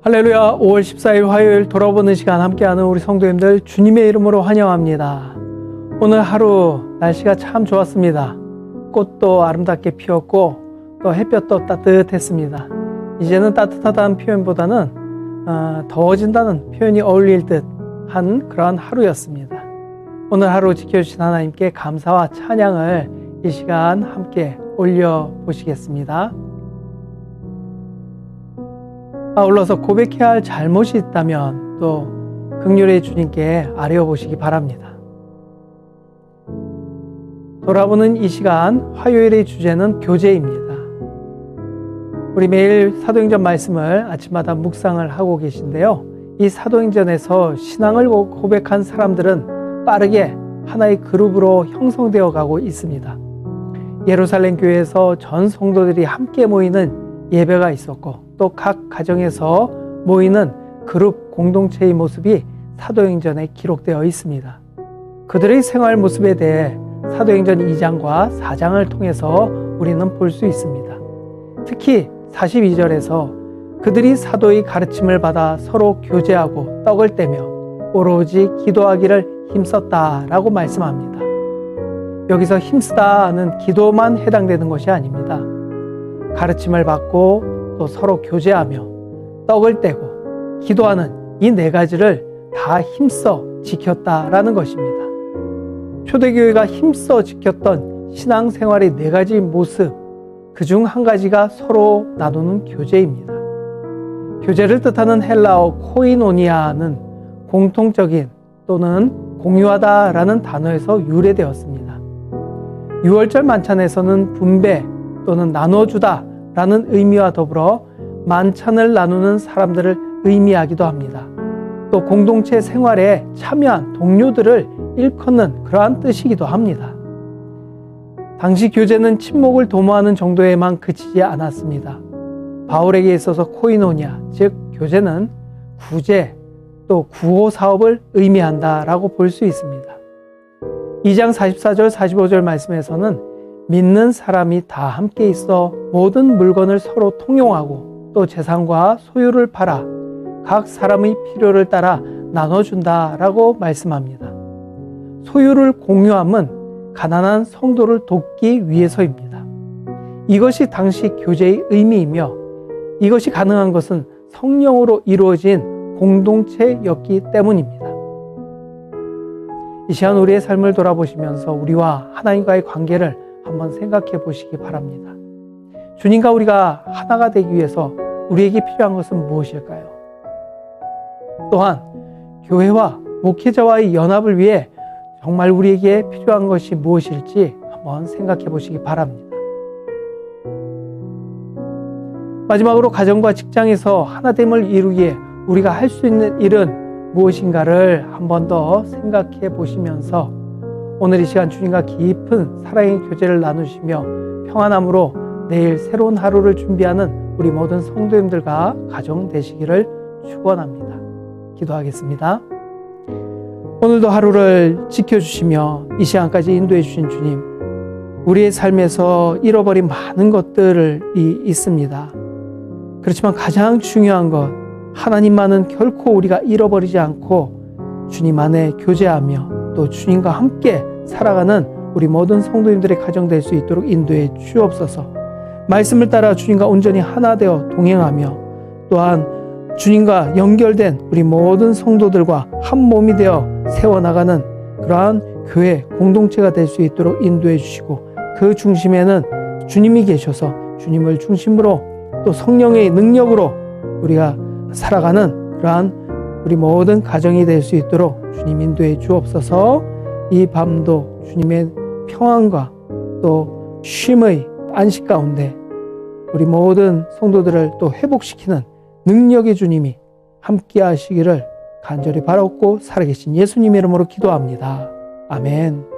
할렐루야 5월 14일 화요일 돌아보는 시간 함께하는 우리 성도님들 주님의 이름으로 환영합니다. 오늘 하루 날씨가 참 좋았습니다. 꽃도 아름답게 피었고 또 햇볕도 따뜻했습니다. 이제는 따뜻하다는 표현보다는 어, 더워진다는 표현이 어울릴 듯한 그러한 하루였습니다. 오늘 하루 지켜주신 하나님께 감사와 찬양을 이 시간 함께 올려 보시겠습니다. 아울러서 고백해야 할 잘못이 있다면 또 극률의 주님께 아뢰어 보시기 바랍니다. 돌아보는 이 시간 화요일의 주제는 교제입니다. 우리 매일 사도행전 말씀을 아침마다 묵상을 하고 계신데요. 이 사도행전에서 신앙을 고백한 사람들은 빠르게 하나의 그룹으로 형성되어 가고 있습니다. 예루살렘 교회에서 전 성도들이 함께 모이는 예배가 있었고 또 각 가정에서 모이는 그룹 공동체의 모습이 사도행전에 기록되어 있습니다. 그들의 생활 모습에 대해 사도행전 2장과 4장을 통해서 우리는 볼 수 있습니다. 특히 42절에서 그들이 사도의 가르침을 받아 서로 교제하고 떡을 떼며 오로지 기도하기를 힘썼다 라고 말씀합니다. 여기서 힘쓰다는 기도만 해당되는 것이 아닙니다. 가르침을 받고 또 서로 교제하며 떡을 떼고 기도하는 이 네 가지를 다 힘써 지켰다라는 것입니다. 초대교회가 힘써 지켰던 신앙생활의 네 가지 모습, 그 중 한 가지가 서로 나누는 교제입니다. 교제를 뜻하는 헬라어 코이노니아는 공통적인 또는 공유하다라는 단어에서 유래되었습니다. 6월절 만찬에서는 분배 또는 나눠주다 라는 의미와 더불어 만찬을 나누는 사람들을 의미하기도 합니다. 또 공동체 생활에 참여한 동료들을 일컫는 그러한 뜻이기도 합니다. 당시 교제는 침묵을 도모하는 정도에만 그치지 않았습니다. 바울에게 있어서 코이노니아, 즉 교제는 구제 또 구호 사업을 의미한다라고 볼 수 있습니다. 2장 44절 45절 말씀에서는 믿는 사람이 다 함께 있어 모든 물건을 서로 통용하고 또 재산과 소유를 팔아 각 사람의 필요를 따라 나눠준다라고 말씀합니다. 소유를 공유함은 가난한 성도를 돕기 위해서입니다. 이것이 당시 교제의 의미이며 이것이 가능한 것은 성령으로 이루어진 공동체였기 때문입니다. 이 시간 우리의 삶을 돌아보시면서 우리와 하나님과의 관계를 한번 생각해 보시기 바랍니다. 주님과 우리가 하나가 되기 위해서 우리에게 필요한 것은 무엇일까요? 또한 교회와 목회자와의 연합을 위해 정말 우리에게 필요한 것이 무엇일지 한번 생각해 보시기 바랍니다. 마지막으로 가정과 직장에서 하나됨을 이루기에 우리가 할 수 있는 일은 무엇인가를 한번 더 생각해 보시면서 오늘 이 시간 주님과 깊은 사랑의 교제를 나누시며 평안함으로 내일 새로운 하루를 준비하는 우리 모든 성도님들과 가정 되시기를 축원합니다. 기도하겠습니다. 오늘도 하루를 지켜주시며 이 시간까지 인도해 주신 주님, 우리의 삶에서 잃어버린 많은 것들이 있습니다. 그렇지만 가장 중요한 것, 하나님만은 결코 우리가 잃어버리지 않고 주님 안에 교제하며 또 주님과 함께 살아가는 우리 모든 성도님들의 가정 될 수 있도록 인도해 주옵소서. 말씀을 따라 주님과 온전히 하나 되어 동행하며 또한 주님과 연결된 우리 모든 성도들과 한 몸이 되어 세워나가는 그러한 교회 공동체가 될 수 있도록 인도해 주시고 그 중심에는 주님이 계셔서 주님을 중심으로 또 성령의 능력으로 우리가 살아가는 그러한 우리 모든 가정이 될 수 있도록 주님 인도해 주옵소서 이 밤도 주님의 평안과 또 쉼의 안식 가운데 우리 모든 성도들을 또 회복시키는 능력의 주님이 함께 하시기를 간절히 바라옵고 살아계신 예수님 이름으로 기도합니다. 아멘.